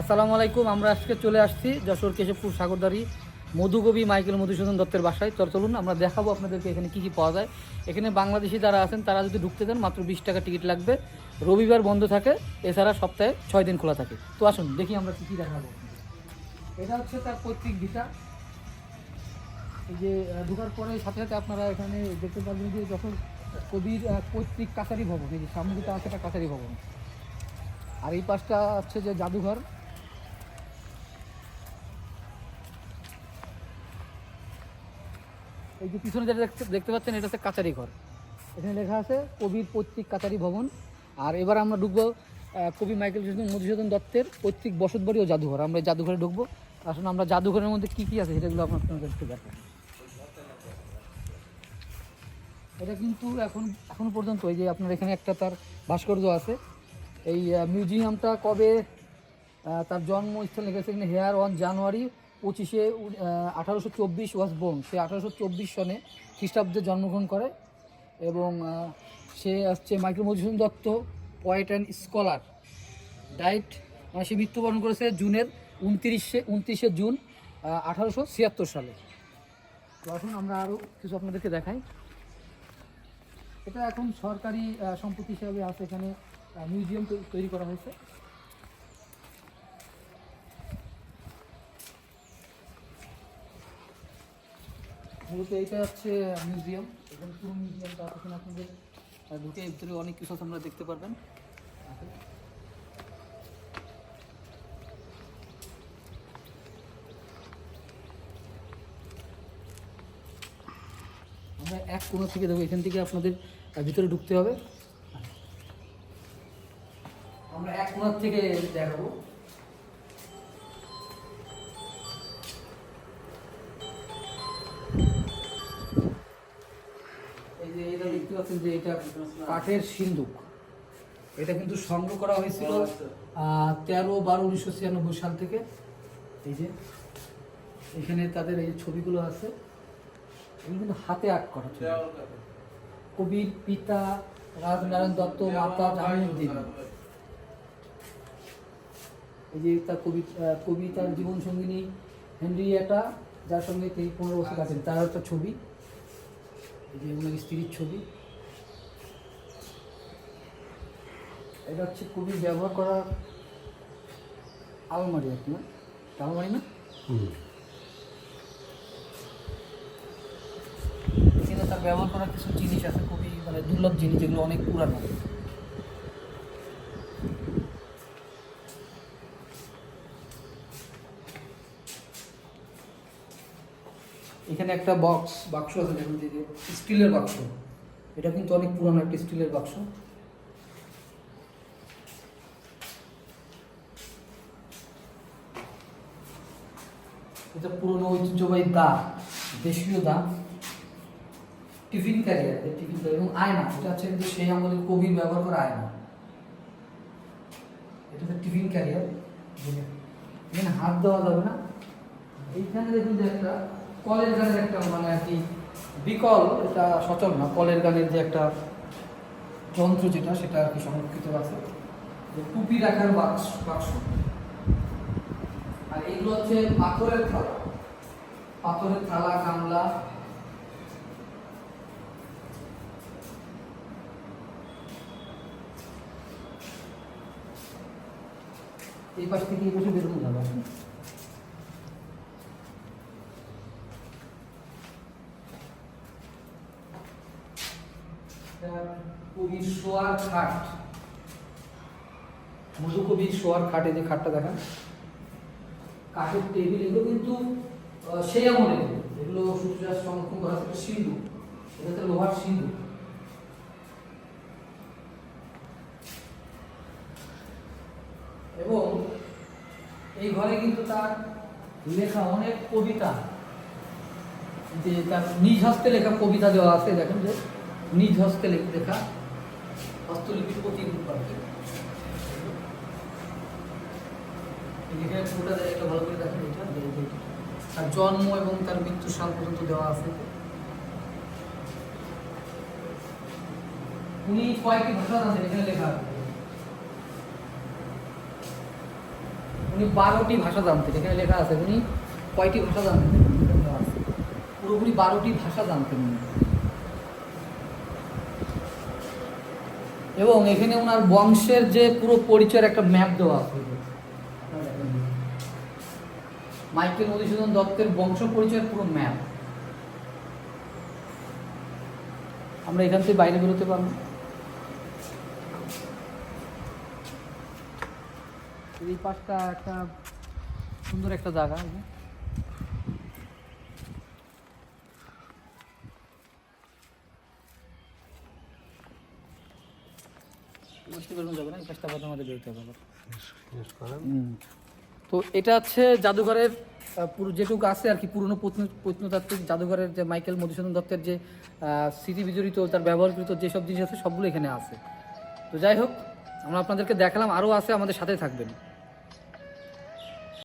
আসসালামু আলাইকুম, আমরা আজকে চলে আসছি যশোর কেশবপুর সাগরদারি মধুকবি মাইকেল মধুসূদন দত্তের বাসায়। চল, চলুন, আমরা দেখাবো আপনাদেরকে এখানে কী কী পাওয়া যায়। এখানে বাংলাদেশি যারা আছেন, তারা যদি ঢুকতে দেন মাত্র বিশ টাকা টিকিট লাগবে। রবিবার বন্ধ থাকে, এছাড়া সপ্তাহে ছয় দিন খোলা থাকে। তো আসুন, দেখি আমরা কী কী দেখাবো। এটা হচ্ছে তার পৈতৃক ভিটা। এই যে ঢুকার পরে সাথে সাথে আপনারা এখানে দেখতে পারবেন যে যখন কবির পৈতৃক কাছারি ভবন, এই যে সামনে যেটা আছে, এটা কাছারি ভবন। আর এই পাশটা হচ্ছে যে জাদুঘর। এই যে পিছনে যেটা দেখতে- দেখতে পাচ্ছেন, এটা হচ্ছে কাচারি ঘর। এখানে লেখা আছে, কবির পৈতৃক কাচারি ভবন। আর এবার আমরা ঢুকবো কবি মাইকেল মধুসূদন দত্তের পৈতৃক বসতবাড়ি ও জাদুঘর। আমরা এই জাদুঘরে ঢুকবো। আসলে আমরা জাদুঘরের মধ্যে কী কী আছে সেটাগুলো আপনাদের একটু দেখাই। এটা কিন্তু এখন এখন পর্যন্ত ওই যে আপনার এখানে একটা তার ভাস্কর্য আছে। এই মিউজিয়ামটা কবে তার জন্মস্থল লিখেছে এখানে হেয়ার ওয়ান জানুয়ারি পঁচিশে আঠারোশো চব্বিশ ওয়াজ বোন সে আঠারোশো চব্বিশ সনে খ্রিস্টাব্দে জন্মগ্রহণ করে এবং সে আসছে Michael Madhusudan Dutt poet and scholar died মানে সে মৃত্যুবরণ করেছে জুনের উনত্রিশে উনত্রিশে জুন আঠারোশো ছিয়াত্তর সালে। তো এখন আমরা আরও কিছু আপনাদেরকে দেখাই। এটা এখন সরকারি সম্পত্তি হিসাবে আছে এখানে মিউজিয়াম তৈরি করা হয়েছে। মূলত এইটা হচ্ছে মিউজিয়াম। এখানে পুরো মিউজিয়ামটা আছে আপনাদের ঢুকে ভিতরে অনেক কিছু আপনারা দেখতে পারবেন। আমরা এক কোণা থেকে দেখব এখান থেকে আপনাদের ভিতরে ঢুকতে হবে। আমরা এক কোণার থেকে দেখাবো। দেখতে পাচ্ছেন যে এটা কাঠের সিন্দুক। এটা কিন্তু সংগ্রহ করা হয়েছিল তেরো বারো উনিশশো ছিয়ানব্বই সাল থেকে। এই যে এখানে তাদের এই ছবিগুলো আছে। এগুলো কিন্তু হাতে আঁক করা ছবি। কবির পিতা রাজনারায়ণ দত্ত মাতা জামিনুদ্দিন এই যে তার কবি কবি তার জীবন সঙ্গিনী হেনরিয়েটা যার সঙ্গে তিনি পনেরো বছর আছেন তার একটা ছবি। এই যে ওনার স্ত্রীর ছবি। এটা হচ্ছে খুবই ব্যবহার করা আলমারি আর কি না? আলমারি না? এখানে তার ব্যবহার করার কিছু জিনিস আছে খুবই মানে দুর্লভ জিনিস যেগুলো অনেক পুরানো। এখানে একটা বক্স বাক্স আছে দেখুন যে স্টিলের বাক্স এটা কিন্তু অনেক পুরানো একটা স্টিলের বাক্স এটা পুরনো ঐতিহ্যবাহী দা, দেশীয় দা, টিফিন ক্যারিয়ার টিফিন ক্যারিয়ার এবং আয়না, এটা হচ্ছে কিন্তু সেই আমলের কবির ব্যবহার করা আয়না। এটা হচ্ছে টিফিন ক্যারিয়ার এখানে হাত দেওয়া যাবে না। এইখানে দেখুন যে একটা কলের গানের একটা মানে আর কি বিকল, এটা সচল না, কলের গানের যে একটা যন্ত্র যেটা, সেটা আর কি সংরক্ষিত আছে। টুপি রাখার বাক্স বাক্স। এগুলো হচ্ছে পাথরের থালা। পাথরের থালা, গামলা। এই পাশ থেকে বেরোনো যাবে। কবির শোয়ার খাট। মধু কবির শোয়ার খাটে যে খাটটা দেখান। কাঠের টেবিল এগুলো কিন্তু সেই আমলের এগুলো সূর্যরাজ সংরক্ষণ করা আছে সিন্ধু। এটা হচ্ছে লোহার সিন্ধু। এবং এই ঘরে কিন্তু তার লেখা অনেক কবিতা। যে তার নিজ হস্তে লেখা কবিতা দেওয়া আছে, দেখেন যে নিজ হস্তে লেখা হস্তলিপির প্রতিরূপ তার জন্ম এবং তার মৃত্যু সাল পর্যন্ত দেওয়া আছে। উনি কয়েকটি ভাষা জানেন, এখানে লেখা আছে। উনি বারোটি ভাষা জানতেন, এখানে লেখা আছে, উনি কয়টি ভাষা জানতেন। পুরোপুরি বারোটি ভাষা জানতেন উনি। এবং এখানে ওনার বংশের যে পুরো পরিচয়ের একটা ম্যাপ দেওয়া আছে আপনারা দেখেন। মাইকেল মধুসূদন দত্তের বংশ পরিচয়ের পুরো ম্যাপ। আমরা এখান থেকে বাইরে বেরোতে পারব। এই পাশটা একটা সুন্দর একটা জায়গা বুঝতে পারবেন যাবে না এই পাশটা আমাদের বেরোতে হবে। তো এটা হচ্ছে জাদুঘরের যেটুকু আছে আর কি, পুরনো প্রত্ন- প্রত্নতাত্ত্বিক জাদুঘরের যে মাইকেল মধুসূদন দত্তের যে স্মৃতি বিজড়িত, তার ব্যবহারকৃত যেসব জিনিস আছে সবগুলো এখানে আছে। তো যাই হোক, আমরা আপনাদেরকে দেখালাম, আরও আছে আমাদের সাথে থাকবেন।